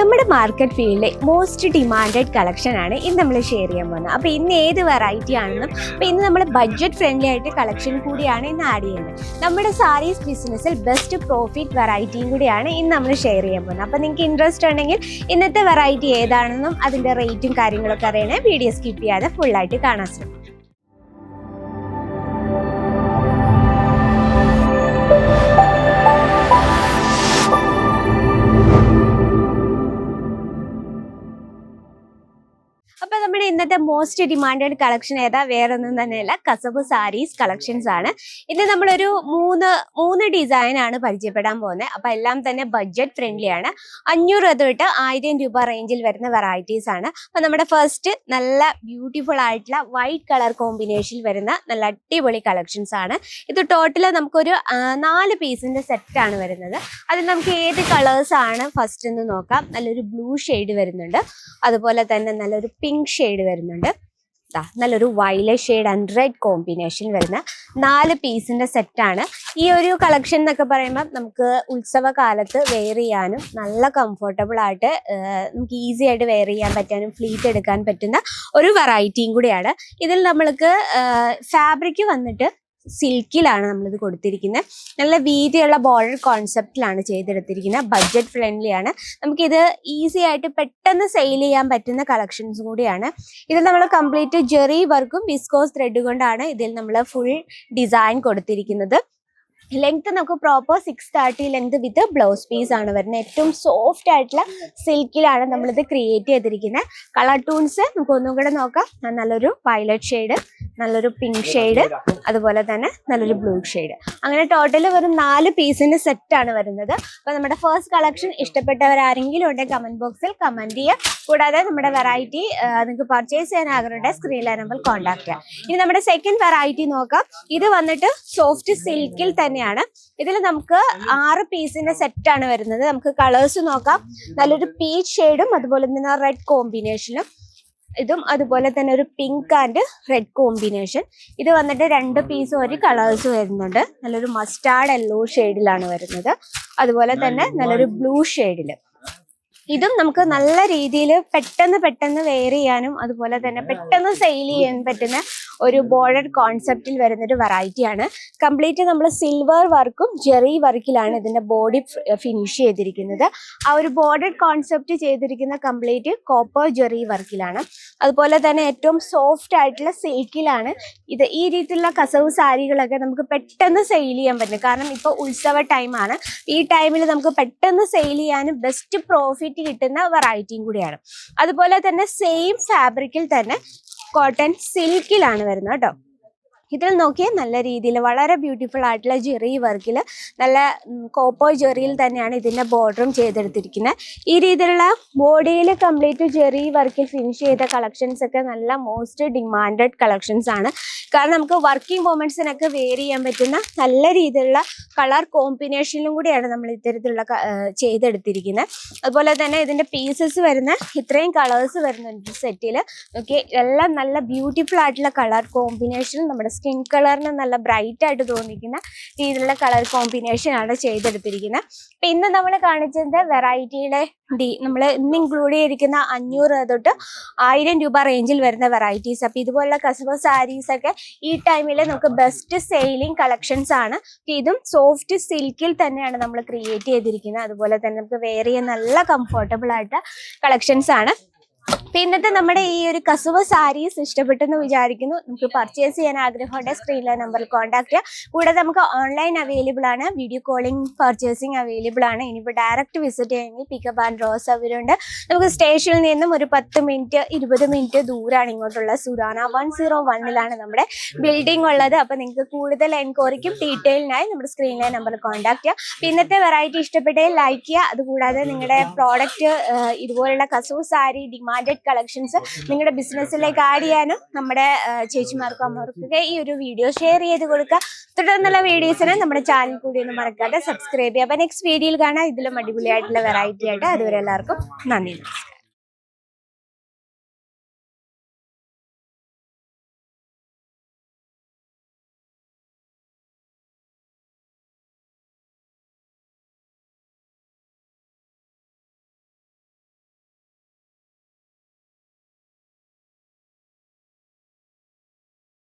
നമ്മുടെ മാർക്കറ്റ് ഫീൽഡിലെ most demanded collection ആണ് ഇന്ന് നമ്മൾ ഷെയർ ചെയ്യാൻ പോകുന്നത്. അപ്പോൾ ഇന്ന് ഏത് വെറൈറ്റി ആണെന്നും അപ്പോൾ ഇന്ന് നമ്മൾ ബഡ്ജറ്റ് ഫ്രണ്ട്ലി ആയിട്ട് കളക്ഷൻ കൂടിയാണ് ഇന്ന് ആഡ് ചെയ്യുന്നത്. നമ്മുടെ സാരീസ് ബിസിനസ്സിൽ ബെസ്റ്റ് പ്രോഫിറ്റ് വെറൈറ്റിയും കൂടിയാണ് ഇന്ന് നമ്മൾ ഷെയർ ചെയ്യാൻ പോകുന്നത്. അപ്പോൾ നിങ്ങൾക്ക് ഇൻട്രസ്റ്റ് ഉണ്ടെങ്കിൽ ഇന്നത്തെ വെറൈറ്റി ഏതാണെന്നും അതിന്റെ റേറ്റും കാര്യങ്ങളൊക്കെ അറിയണേ. വീഡിയോ സ്കിപ്പ് ചെയ്യാതെ ഫുള്ളായിട്ട് കാണാൻ ശ്രമിക്കും. ഇന്നത്തെ മോസ്റ്റ് ഡിമാൻഡഡ് കളക്ഷൻ ഏതാ? വേറെ ഒന്നും തന്നെയല്ല. കസബ് സാരീസ് കളക്ഷൻസ് ആണ്. ഇന്ന് നമ്മളൊരു മൂന്ന് മൂന്ന് ഡിസൈൻ ആണ് പരിചയപ്പെടാൻ പോകുന്നത് അപ്പൊ എല്ലാം തന്നെ ബഡ്ജറ്റ് ഫ്രണ്ട്ലി ആണ്. അഞ്ഞൂറ് തൊട്ട് ആയിരം രൂപ റേഞ്ചിൽ വരുന്ന വെറൈറ്റീസ് ആണ്. അപ്പൊ നമ്മുടെ ഫസ്റ്റ് നല്ല ബ്യൂട്ടിഫുൾ ആയിട്ടുള്ള വൈറ്റ് കളർ കോമ്പിനേഷനിൽ വരുന്ന നല്ല അടിപൊളി കളക്ഷൻസ് ആണ്. ഇത് ടോട്ടൽ നമുക്കൊരു നാല് പീസിന്റെ സെറ്റ് ആണ് വരുന്നത്. അതിൽ നമുക്ക് ഏത് കളേഴ്സ് ആണ് ഫസ്റ്റ് എന്ന് നോക്കാം. നല്ലൊരു ബ്ലൂ ഷെയ്ഡ് വരുന്നുണ്ട്. അതുപോലെ തന്നെ നല്ലൊരു പിങ്ക് ഷെയ്ഡ് വരുന്നുണ്ട്. നല്ലൊരു violet shade and red combination വരുന്ന നാല് പീസിന്റെ സെറ്റാണ് ഈ ഒരു കളക്ഷൻ എന്നൊക്കെ പറയുമ്പോൾ നമുക്ക് ഉത്സവ കാലത്ത് വെയർ ചെയ്യാനും നല്ല കംഫർട്ടബിൾ ആയിട്ട് നമുക്ക് ഈസി ആയിട്ട് വെയർ ചെയ്യാൻ പറ്റാനും ഫ്ലീറ്റ് എടുക്കാൻ പറ്റുന്ന ഒരു വെറൈറ്റിയും കൂടിയാണ്. ഇതിൽ നമ്മൾക്ക് ഫാബ്രിക് വന്നിട്ട് സിൽക്കിലാണ് നമ്മളിത് കൊടുത്തിരിക്കുന്നത്. നല്ല വീതിയുള്ള ബോർഡർ കോൺസെപ്റ്റിലാണ് ചെയ്തെടുത്തിരിക്കുന്നത്. ബഡ്ജറ്റ് ഫ്രണ്ട്ലി ആണ്. നമുക്കിത് ഈസി ആയിട്ട് പെട്ടെന്ന് സെയിൽ ചെയ്യാൻ പറ്റുന്ന കളക്ഷൻസ് കൂടിയാണ്. ഇത് നമ്മൾ കംപ്ലീറ്റ് ജെറി വർക്കും വിസ്കോസ് ത്രെഡ് കൊണ്ടാണ് ഇതിൽ നമ്മൾ ഫുൾ ഡിസൈൻ കൊടുത്തിരിക്കുന്നത്. ലെങ്ത് നമുക്ക് proper six thirty length with blouse piece ആണ് വരുന്നത്. ഏറ്റവും സോഫ്റ്റ് ആയിട്ടുള്ള സിൽക്കിലാണ് നമ്മളിത് ക്രിയേറ്റ് ചെയ്തിരിക്കുന്നത്. കളർ ടൂൺസ് നമുക്ക് ഒന്നും കൂടെ നോക്കാം. നല്ലൊരു വയലറ്റ് ഷെയ്ഡ് നല്ലൊരു പിങ്ക് ഷെയ്ഡ് അതുപോലെ തന്നെ നല്ലൊരു ബ്ലൂ ഷെയ്ഡ് അങ്ങനെ ടോട്ടൽ വെറും നാല് പീസിന്റെ സെറ്റ് ആണ് വരുന്നത്. അപ്പൊ നമ്മുടെ ഫസ്റ്റ് കളക്ഷൻ ഇഷ്ടപ്പെട്ടവരാരെങ്കിലും ഉണ്ടെങ്കിൽ കമന്റ് ബോക്സിൽ കമന്റ് ചെയ്യുക. കൂടാതെ നമ്മുടെ വെറൈറ്റി നിങ്ങൾക്ക് പർച്ചേസ് ചെയ്യാൻ ആഗ്രഹമുണ്ടെങ്കിൽ സ്ക്രീനിലെ നമ്പർ കോൺടാക്ട് ചെയ്യാം ഇനി നമ്മുടെ സെക്കൻഡ് വെറൈറ്റി നോക്കാം. ഇത് വന്നിട്ട് സോഫ്റ്റ് സിൽക്കിൽ തന്നെയാണ്. ഇതിൽ നമുക്ക് ആറ് പീസിന്റെ സെറ്റ് ആണ് വരുന്നത്. നമുക്ക് കളേഴ്സ് നോക്കാം. നല്ലൊരു പീച്ച് ഷെയ്ഡും അതുപോലെ തന്നെ റെഡ് കോമ്പിനേഷനും ഇതും അതുപോലെ തന്നെ ഒരു പിങ്ക് ആൻഡ് റെഡ് കോമ്പിനേഷൻ ഇത് വന്നിട്ട് രണ്ട് പീസും ഒരു കളേഴ്സ് വരുന്നുണ്ട്. നല്ലൊരു മസ്റ്റാർഡ് യെല്ലോ ഷെയ്ഡിലാണ് വരുന്നത്. അതുപോലെ തന്നെ നല്ലൊരു ബ്ലൂ ഷെയ്ഡിൽ ഇതും നമുക്ക് നല്ല രീതിയിൽ പെട്ടെന്ന് പെട്ടെന്ന് വെയർ ചെയ്യാനും അതുപോലെ തന്നെ പെട്ടെന്ന് സെയിൽ ചെയ്യാൻ പറ്റുന്ന ഒരു ബോർഡർ കോൺസെപ്റ്റിൽ വരുന്ന ഒരു വെറൈറ്റി ആണ്. കംപ്ലീറ്റ് നമ്മൾ സിൽവർ വർക്കും ജെറി വർക്കിലാണ് ഇതിന്റെ ബോഡി ഫിനിഷ് ചെയ്തിരിക്കുന്നത്. ആ ഒരു ബോർഡർ കോൺസെപ്റ്റ് ചെയ്തിരിക്കുന്ന കംപ്ലീറ്റ് കോപ്പർ ജെറി വർക്കിലാണ് അതുപോലെ തന്നെ ഏറ്റവും സോഫ്റ്റ് ആയിട്ടുള്ള സിൽക്കിലാണ് ഇത് ഈ രീതിയിലുള്ള കസവ് സാരികളൊക്കെ നമുക്ക് പെട്ടെന്ന് സെയിൽ ചെയ്യാൻ പറ്റും. കാരണം ഇപ്പോൾ ഉത്സവ ടൈമാണ് ഈ ടൈമിൽ നമുക്ക് പെട്ടെന്ന് സെയിൽ ചെയ്യാനും ബെസ്റ്റ് പ്രോഫിറ്റ് കിട്ടുന്ന വെറൈറ്റിയും കൂടിയാണ്. അതുപോലെ തന്നെ സെയിം ഫാബ്രിക്കിൽ തന്നെ കോട്ടൺ സിൽക്കിലാണ് വരുന്നത് കേട്ടോ. ഇതിൽ നോക്കിയാൽ നല്ല രീതിയിൽ വളരെ ബ്യൂട്ടിഫുൾ ആയിട്ടുള്ള ജെറി വർക്കിൽ നല്ല കോപ്പോ ജെറിയിൽ തന്നെയാണ് ഇതിന്റെ ബോർഡറും ചെയ്തെടുത്തിരിക്കുന്നത് ഈ രീതിയിലുള്ള ബോഡിയിൽ കംപ്ലീറ്റ് ജെറി വർക്കിൽ ഫിനിഷ് ചെയ്ത കളക്ഷൻസ് ഒക്കെ നല്ല മോസ്റ്റ് ഡിമാൻഡഡ് കളക്ഷൻസ് ആണ്. കാരണം നമുക്ക് വർക്കിംഗ് മൊമെന്റ്സിനൊക്കെ വെയർ ചെയ്യാൻ പറ്റുന്ന നല്ല രീതിയിലുള്ള കളർ കോമ്പിനേഷനിലും കൂടിയാണ് നമ്മൾ ഇത്തരത്തിലുള്ള ചെയ്തെടുത്തിരിക്കുന്നത് അതുപോലെ തന്നെ ഇതിന്റെ പീസസ് വരുന്ന ഇത്രയും കളേഴ്സ് വരുന്ന സെറ്റിൽ ഓക്കെ എല്ലാം നല്ല ബ്യൂട്ടിഫുൾ ആയിട്ടുള്ള കളർ കോമ്പിനേഷൻ നമ്മുടെ സ്കിൻ കളറിന് നല്ല ബ്രൈറ്റ് ആയിട്ട് തോന്നിക്കുന്ന രീതിയിലുള്ള കളർ കോമ്പിനേഷൻ ആണ് ചെയ്തെടുത്തിരിക്കുന്നത്. അപ്പൊ ഇന്ന് നമ്മൾ കാണിച്ചത് വെറൈറ്റിയുടെ ഡി നമ്മൾ ഇന്ന് ഇൻക്ലൂഡ് ചെയ്തിരിക്കുന്ന അഞ്ഞൂറ് തൊട്ട് ആയിരം രൂപ റേഞ്ചിൽ വരുന്ന വെറൈറ്റീസ് അപ്പൊ ഇതുപോലുള്ള കസവ സാരീസ് ഒക്കെ ഈ ടൈമിൽ നമുക്ക് ബെസ്റ്റ് സെയിലിംഗ് കളക്ഷൻസ് ആണ്. ഇതും സോഫ്റ്റ് സിൽക്കിൽ തന്നെയാണ് നമ്മൾ ക്രിയേറ്റ് ചെയ്തിരിക്കുന്നത്. അതുപോലെ തന്നെ നമുക്ക് വേറെ നല്ല കംഫർട്ടബിൾ ആയിട്ട് കളക്ഷൻസ് ആണ്. ഇന്നത്തെ നമ്മുടെ ഈ ഒരു കസുവ സാരീസ് ഇഷ്ടപ്പെട്ടെന്ന് വിചാരിക്കുന്നു. നമുക്ക് പർച്ചേസ് ചെയ്യാൻ ആഗ്രഹമുണ്ട് സ്ക്രീനിലെ നമ്പറിൽ കോൺടാക്ട് ചെയ്യുക കൂടാതെ നമുക്ക് ഓൺലൈൻ അവൈലബിൾ ആണ്. വീഡിയോ കോളിംഗ് പർച്ചേസിംഗ് അവൈലബിൾ ആണ്. ഇനിയിപ്പോൾ ഡയറക്റ്റ് വിസിറ്റ് ചെയ്യണമെങ്കിൽ പിക്കപ്പ് ആൻഡ് ഡ്രോ സൗകര്യമുണ്ട് നമുക്ക് സ്റ്റേഷനിൽ നിന്നും ഒരു പത്ത് മിനിറ്റ് ഇരുപത് മിനിറ്റ് ദൂരമാണ് ഇങ്ങോട്ടുള്ള സുരാന വൺ സീറോ വണ്ണിലാണ് നമ്മുടെ ബിൽഡിംഗ് ഉള്ളത്. അപ്പോൾ നിങ്ങൾക്ക് കൂടുതൽ എൻക്വയറിക്കും ഡീറ്റെയിലിനായി നമ്മുടെ സ്ക്രീനിലെ നമ്പറിൽ കോൺടാക്ട് ചെയ്യുക ഇന്നത്തെ വെറൈറ്റി ഇഷ്ടപ്പെട്ടേ ലൈക്ക് ചെയ്യുക. അതുകൂടാതെ നിങ്ങളുടെ പ്രോഡക്റ്റ് ഇതുപോലുള്ള കസൂ സാരി ഡിമാൻഡഡ് കളക്ഷൻസ് നിങ്ങളുടെ ബിസിനസ്സിലേക്ക് ആഡ് ചെയ്യാനും നമ്മുടെ ചേച്ചിമാർക്കും അമ്മമാർക്കൊക്കെ ഈ ഒരു വീഡിയോ ഷെയർ ചെയ്ത് കൊടുക്കുക. തുടർന്നുള്ള വീഡിയോസിനെ നമ്മുടെ ചാനൽ കൂടി ഒന്നും മറക്കാതെ സബ്സ്ക്രൈബ് ചെയ്യുക. അപ്പൊ നെക്സ്റ്റ് വീഡിയോയിൽ കാണാം. ഇതിലും അടിപൊളിയായിട്ടുള്ള വെറൈറ്റി ആയിട്ട്. അതുവരെ എല്ലാവർക്കും നന്ദി